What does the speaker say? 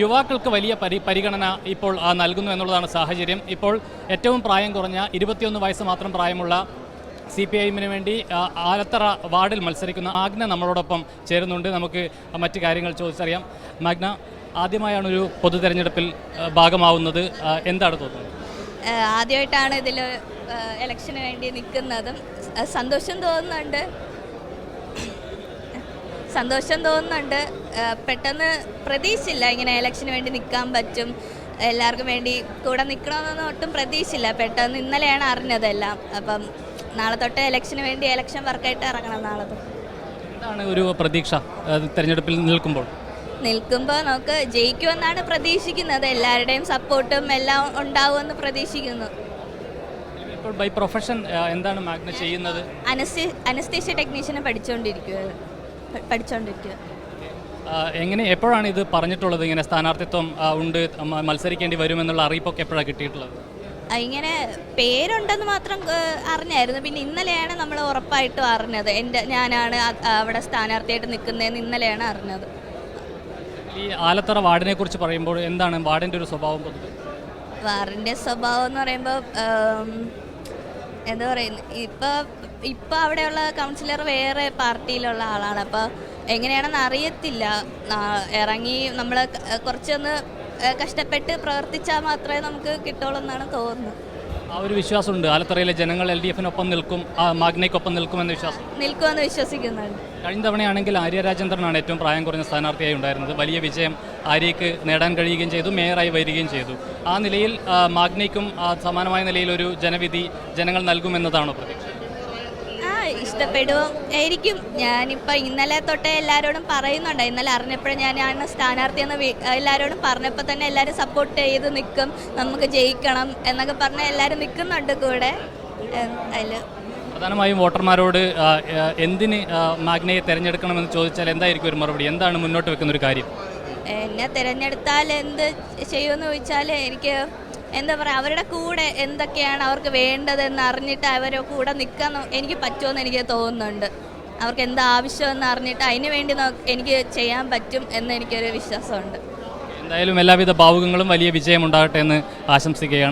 യുവാക്കൾക്ക് വലിയ പരി പരിഗണന ഇപ്പോൾ നൽകുന്നു എന്നുള്ളതാണ് സാഹചര്യം. ഇപ്പോൾ ഏറ്റവും പ്രായം കുറഞ്ഞ ഇരുപത്തിയൊന്ന് വയസ്സ് മാത്രം പ്രായമുള്ള സി പി ഐഎമ്മിന് വേണ്ടി ആലത്തറ വാർഡിൽ മത്സരിക്കുന്ന ആഗ്ന നമ്മളോടൊപ്പം ചേരുന്നുണ്ട്. നമുക്ക് മറ്റ് കാര്യങ്ങൾ ചോദിച്ചറിയാം. മാഗ്ന ആദ്യമായാണ് ഒരു പൊതു തെരഞ്ഞെടുപ്പിൽ ഭാഗമാവുന്നത്. എന്താണ് തോന്നുന്നത്? ആദ്യമായിട്ടാണ് ഇതിൽ ഇലക്ഷന് വേണ്ടി നിൽക്കുന്നതും. സന്തോഷം തോന്നുന്നുണ്ട്. സന്തോഷം തോന്നുന്നുണ്ട്. പെട്ടെന്ന് പ്രതീക്ഷയില്ല ഇങ്ങനെ ഇലക്ഷന് വേണ്ടി നിൽക്കാൻ പറ്റും. എല്ലാവർക്കും വേണ്ടി കൂടെ നിൽക്കണമെന്നൊന്നും ഒട്ടും പ്രതീക്ഷയില്ല. പെട്ടെന്ന് ഇന്നലെയാണ് അറിഞ്ഞതെല്ലാം. അപ്പം നാളെ തൊട്ട് ഇലക്ഷന് വേണ്ടി ഇലക്ഷൻ വർക്കായിട്ട് ഇറങ്ങണം നാളെ എന്താണ് ഒരു പ്രതീക്ഷ? തെരഞ്ഞെടുപ്പിൽ നിൽക്കുമ്പോൾ. നിൽക്കുമ്പോൾ നമുക്ക് ജയിക്കുമെന്നാണ് പ്രതീക്ഷിക്കുന്നത്. എല്ലാവരുടെയും സപ്പോർട്ടും എല്ലാം ഉണ്ടാവുമെന്ന് പ്രതീക്ഷിക്കുന്നു. ഇപ്പോൾ ബൈ പ്രൊഫഷൻ എന്താണ് മാഗ്ന ചെയ്യുന്നത്? അനസ്തി അനസ്തേഷ്യ ടെക്നീഷ്യനെ പഠിച്ചുകൊണ്ടിരിക്കുക പഠിച്ചുകൊണ്ടിരിക്കുക എങ്ങനെ എപ്പോഴാണ് ഇത് പറഞ്ഞിട്ടുള്ളത്? ഇങ്ങനെ സ്ഥാനാർത്ഥിത്വം ഉണ്ട് മത്സരിക്കേണ്ടി വരുമെന്നുള്ള അറിയിപ്പൊക്കെ എപ്പോഴാണ് കിട്ടിയിട്ടുള്ളത്? ഇങ്ങനെ പേരുണ്ടെന്ന് മാത്രം അറിഞ്ഞായിരുന്നു. പിന്നെ ഇന്നലെയാണ് നമ്മൾ ഉറപ്പായിട്ടും അറിഞ്ഞത്. എന്റെ ഞാനാണ് അവിടെ സ്ഥാനാർത്ഥിയായിട്ട് നിൽക്കുന്നതെന്ന് ഇന്നലെയാണ് അറിഞ്ഞത്. ഈ ആലത്തറ വാർഡിനെ കുറിച്ച് പറയുമ്പോൾ എന്താണ് വാർഡിന്റെ ഒരു സ്വഭാവം പൊതുവെ? വാറിന്റെ സ്വഭാവം എന്ന് പറയുമ്പോൾ എന്താ പറയുന്നത് ഇപ്പോൾ ഇപ്പോൾ അവിടെയുള്ള കൗൺസിലർ വേറെ പാർട്ടിയിലുള്ള ആളാണ്. അപ്പോൾ എങ്ങനെയാണെന്ന് അറിയത്തില്ല. ഇറങ്ങി നമ്മൾ കുറച്ചൊന്ന് കഷ്ടപ്പെട്ട് പ്രവർത്തിച്ചാൽ മാത്രമേ നമുക്ക് കിട്ടുള്ളൂ എന്നാണ് തോന്നുന്നത്. ആ ഒരു വിശ്വാസമുണ്ട്. ആലത്തറയിലെ ജനങ്ങൾ എൽ ഡി എഫിനൊപ്പം നിൽക്കും ആ മാഗ്നയ്ക്കൊപ്പം നിൽക്കുമെന്ന വിശ്വാസം. നിൽക്കുമെന്ന് വിശ്വസിക്കുന്നുണ്ട്. കഴിഞ്ഞ തവണയാണെങ്കിൽ ആര്യ രാജേന്ദ്രനാണ് ഏറ്റവും പ്രായം കുറഞ്ഞ സ്ഥാനാർത്ഥിയായി ഉണ്ടായിരുന്നത്. വലിയ വിജയം ആര്യയ്ക്ക് നേടാൻ കഴിയുകയും ചെയ്തു മേയറായി വരികയും ചെയ്തു. ആ നിലയിൽ മാഗ്നിക്കും മാഗ്നയ്ക്കും ആ, സമാനമായ നിലയിൽ ഒരു ജനവിധി ജനങ്ങൾ നൽകുമെന്നതാണോ പ്രതീക്ഷ? ആ ഇഷ്ടപ്പെടുമോ ആയിരിക്കും. ഞാനിപ്പോൾ ഇന്നലെ തൊട്ടേ എല്ലാവരോടും പറയുന്നുണ്ട്. ഇന്നലെ അറിഞ്ഞപ്പോഴും ഞാനാണ് സ്ഥാനാർത്ഥി എന്ന് എല്ലാവരോടും പറഞ്ഞപ്പോൾ തന്നെ എല്ലാവരും സപ്പോർട്ട് ചെയ്ത് നിൽക്കും നമുക്ക് ജയിക്കണം എന്നൊക്കെ പറഞ്ഞ് എല്ലാവരും നിൽക്കുന്നുണ്ട് കൂടെ. അതിൽ പ്രധാനമായും വോട്ടർമാരോട് ആ, ആ, എന്തിന് മാഗ്നയെ തിരഞ്ഞെടുക്കണമെന്ന് ചോദിച്ചാൽ എന്തായിരിക്കും ഒരു മറുപടി? എന്താണ് മുന്നോട്ട് വെക്കുന്ന ഒരു കാര്യം? എന്നെ തിരഞ്ഞെടുത്താൽ എന്ത് ചെയ്യുമെന്ന് ചോദിച്ചാൽ എനിക്ക് എന്താ പറയുക അവരുടെ കൂടെ എന്തൊക്കെയാണ് അവർക്ക് വേണ്ടതെന്ന് അറിഞ്ഞിട്ട് അവരെ കൂടെ നിൽക്കാൻ എനിക്ക് പറ്റുമെന്ന് എനിക്ക് തോന്നുന്നുണ്ട്. അവർക്ക് എന്താ ആവശ്യമെന്ന് അറിഞ്ഞിട്ട് അതിന് വേണ്ടി എനിക്ക് ചെയ്യാൻ പറ്റും എന്ന് എനിക്കൊരു വിശ്വാസമുണ്ട്. എന്തായാലും എല്ലാവിധ ഭാവുകങ്ങളും വലിയ വിജയമുണ്ടാകട്ടെ എന്ന് ആശംസിക്കുകയാണ്.